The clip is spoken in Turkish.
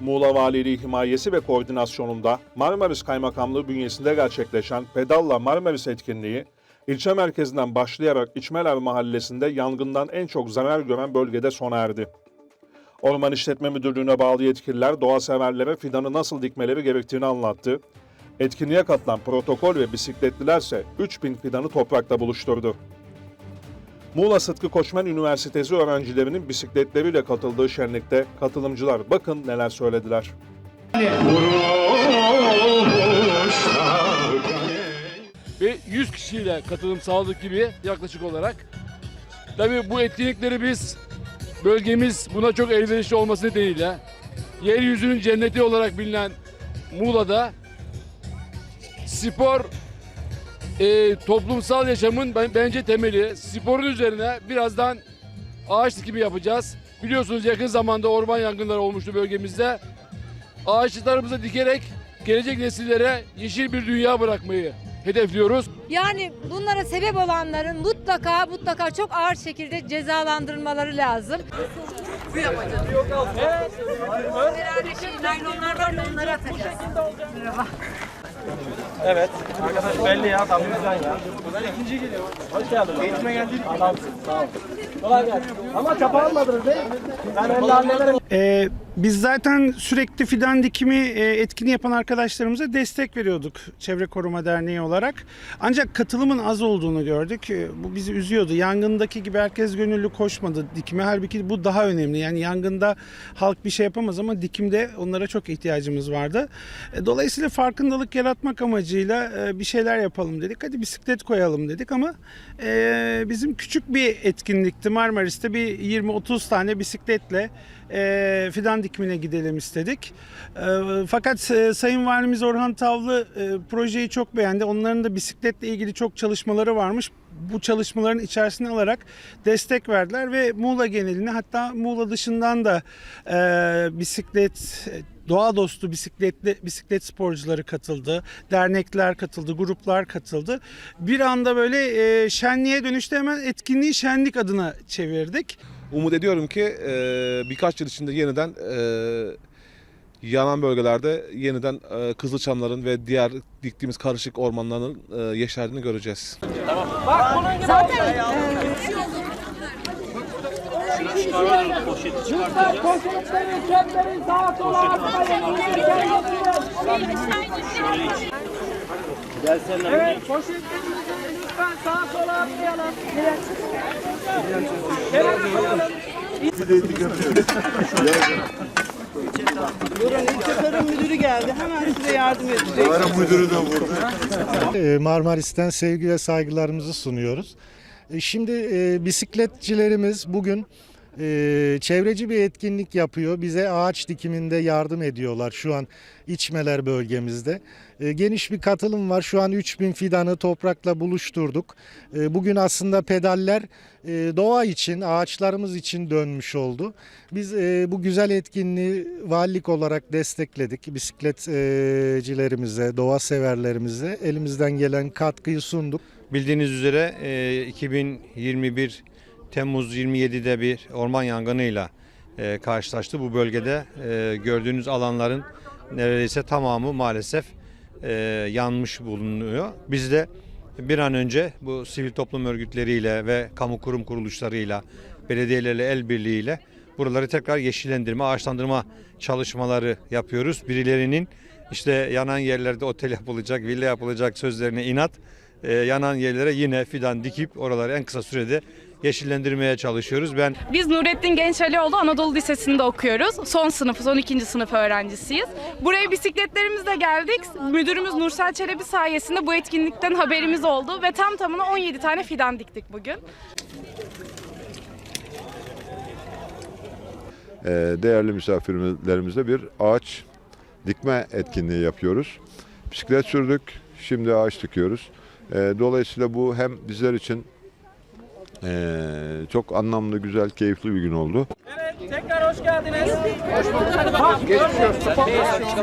Muğla Valiliği himayesi ve koordinasyonunda Marmaris Kaymakamlığı bünyesinde gerçekleşen Pedalla Marmaris etkinliği, ilçe merkezinden başlayarak İçmeler Mahallesi'nde yangından en çok zarar gören bölgede sona erdi. Orman İşletme Müdürlüğü'ne bağlı yetkililer doğa severlere fidanı nasıl dikmeleri gerektiğini anlattı. Etkinliğe katılan protokol ve bisikletlilerse 3000 fidanı toprakta buluşturdu. Muğla Sıtkı Koçman Üniversitesi öğrencilerinin bisikletleriyle katıldığı şenlikte katılımcılar bakın neler söylediler. ve 100 kişiyle katılım sağladık gibi yaklaşık olarak. Tabii bu etkinlikleri biz bölgemiz buna çok elverişli olması nedeniyle yeryüzünün cenneti olarak bilinen Muğla'da spor e, toplumsal yaşamın ben- bence temeli. Sporun üzerine birazdan ağaç dikimi yapacağız. Biliyorsunuz yakın zamanda orman yangınları olmuştu bölgemizde. Ağaçlarımızı dikerek gelecek nesillere yeşil bir dünya bırakmayı hedefliyoruz. Yani bunlara sebep olanların mutlaka mutlaka çok ağır şekilde cezalandırılmaları lazım. Bu yapacağız. Evet. Herhalde şey naylonlar var ya onları atacağız. Evet. Arkadaş belli ya tam güzel ya. Ben ikinci geliyorum. Hoş geldin. Eğitime geldin. Adamsın. Sağ ol. Kolay gelsin. Ama çapa almadınız değil mi? Ben öyle hallederim. Ee, biz zaten sürekli fidan dikimi e, etkinliği yapan arkadaşlarımıza destek veriyorduk Çevre Koruma Derneği olarak. Ancak katılımın az olduğunu gördük. Ee, Bu bizi üzüyordu. Yangındaki gibi herkes gönüllü koşmadı dikime. Halbuki bu daha önemli. Yani yangında halk bir şey yapamaz ama dikimde onlara çok ihtiyacımız vardı. E, Dolayısıyla farkındalık yaratmak amacıyla e, bir şeyler yapalım dedik. Hadi bisiklet koyalım dedik ama e, bizim küçük bir etkinlikti. Marmaris'te bir 20-30 tane bisikletle e, fidan dikimine gidelim istedik. E, fakat e, Sayın Valimiz Orhan Tavlı e, projeyi çok beğendi. Onların da bisikletle ilgili çok çalışmaları varmış. Bu çalışmaların içerisine alarak destek verdiler ve Muğla geneline hatta Muğla dışından da e, bisiklet doğa dostu bisikletli bisiklet sporcuları katıldı, dernekler katıldı, gruplar katıldı. Bir anda böyle e, şenliğe dönüştü hemen etkinliği şenlik adına çevirdik. Umut ediyorum ki e, birkaç yıl içinde yeniden e, yanan bölgelerde yeniden e, Kızılçamların ve diğer diktiğimiz karışık ormanların e, yeşerdiğini göreceğiz. Poşetleri, çöpleri sağa sola atmayın. Evet, poşetlerimizi lütfen sağa sola atmayalım. Kenara koyalım. İlçe Tarım Müdürü geldi. Hemen size yardım edecek. Ee, Marmaris'ten sevgi ve saygılarımızı sunuyoruz. E, Şimdi e, bisikletçilerimiz bugün e, çevreci bir etkinlik yapıyor. Bize ağaç dikiminde yardım ediyorlar şu an İçmeler bölgemizde. E, Geniş bir katılım var. Şu an 3000 fidanı toprakla buluşturduk. E, Bugün aslında pedaller e, doğa için, ağaçlarımız için dönmüş oldu. Biz e, bu güzel etkinliği valilik olarak destekledik. Bisikletcilerimize, doğa severlerimize elimizden gelen katkıyı sunduk. Bildiğiniz üzere e, 2021 Temmuz 27'de bir orman yangınıyla e, karşılaştı. Bu bölgede e, gördüğünüz alanların neredeyse tamamı maalesef e, yanmış bulunuyor. Biz de bir an önce bu sivil toplum örgütleriyle ve kamu kurum kuruluşlarıyla, belediyelerle el birliğiyle buraları tekrar yeşillendirme, ağaçlandırma çalışmaları yapıyoruz. Birilerinin işte yanan yerlerde otel yapılacak, villa yapılacak sözlerine inat, e, yanan yerlere yine fidan dikip oraları en kısa sürede yeşillendirmeye çalışıyoruz. Ben Biz Nurettin Gençalioğlu Anadolu Lisesi'nde okuyoruz. Son sınıf, son ikinci sınıf öğrencisiyiz. Buraya bisikletlerimizle geldik. Müdürümüz Nursel Çelebi sayesinde bu etkinlikten haberimiz oldu ve tam tamına 17 tane fidan diktik bugün. Ee, değerli misafirlerimizle bir ağaç dikme etkinliği yapıyoruz. Bisiklet sürdük, şimdi ağaç dikiyoruz. Ee, Dolayısıyla bu hem bizler için ee, çok anlamlı, güzel, keyifli bir gün oldu. Evet, tekrar hoş geldiniz. Hoş bulduk. Geçmiş olsun.